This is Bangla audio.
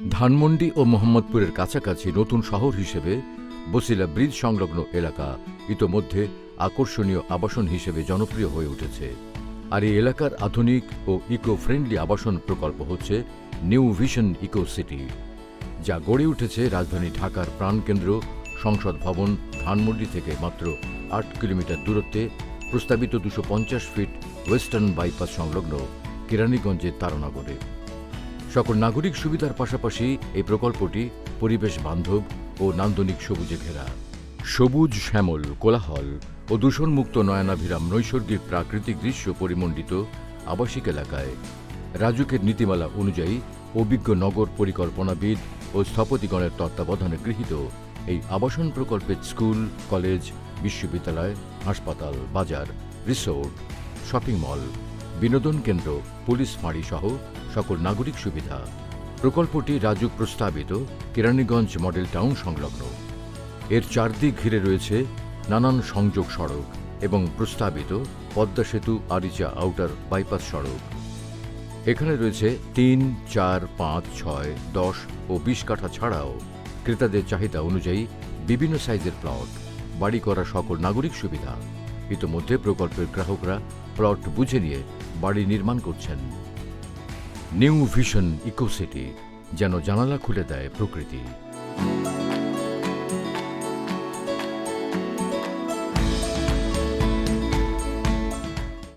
ধানমন্ডি ও মোহাম্মদপুরের কাছাকাছি নতুন শহর হিসেবে বসিলা ব্রিজ সংলগ্ন এলাকা ইতোমধ্যে আকর্ষণীয় আবাসন হিসেবে জনপ্রিয় হয়ে উঠেছে। আর এই এলাকার আধুনিক ও ইকো ফ্রেন্ডলি আবাসন প্রকল্প হচ্ছে নিউ ভিশন ইকো সিটি, যা গড়ে উঠেছে রাজধানী ঢাকার প্রাণকেন্দ্র সংসদ ভবন ধানমন্ডি থেকে মাত্র আট কিলোমিটার দূরত্বে প্রস্তাবিত দুশো ফিট ওয়েস্টার্ন বাইপাস সংলগ্ন কেরানীগঞ্জের তারানগরে। সকল নাগরিক সুবিধার পাশাপাশি এই প্রকল্পটি পরিবেশ বান্ধব ও নান্দনিক সবুজে ঘেরা। সবুজ শ্যামল, কোলাহল ও দূষণমুক্ত নয়নাভিরাম নৈসর্গিক প্রাকৃতিক দৃশ্য পরিমণ্ডিত আবাসিক এলাকায়। রাজুকের নীতিমালা অনুযায়ী অভিজ্ঞ নগর পরিকল্পনাবিদ ও স্থপতিগণের তত্ত্বাবধানে গৃহীত এই আবাসন প্রকল্পের স্কুল, কলেজ, বিশ্ববিদ্যালয়, হাসপাতাল, বাজার, রিসোর্ট, শপিং মল বিনোদন কেন্দ্র, পুলিশ ফাঁড়ি সহ সকল নাগরিক সুবিধা। প্রকল্পটি রাজুক প্রস্তাবিত কেরানীগঞ্জ মডেল টাউন সংলগ্ন। এর চারদিক ঘিরে রয়েছে নানান সংযোগ সড়ক এবং প্রস্তাবিত পদ্মা সেতু আরিচা আউটার বাইপাস সড়ক। এখানে রয়েছে তিন, চার, পাঁচ, ছয়, দশ ও বিশ কাঠা ছাড়াও ক্রেতাদের চাহিদা অনুযায়ী বিভিন্ন সাইজের প্লট, বাড়ি করা সকল নাগরিক সুবিধা। ইতোমধ্যে প্রকল্পের গ্রাহকরা প্লট বুঝে নিয়ে বাড়ি নির্মাণ করছেন। নিউ ভিশন ইকোসিটি যেন জানালা খুলে দেয় প্রকৃতি।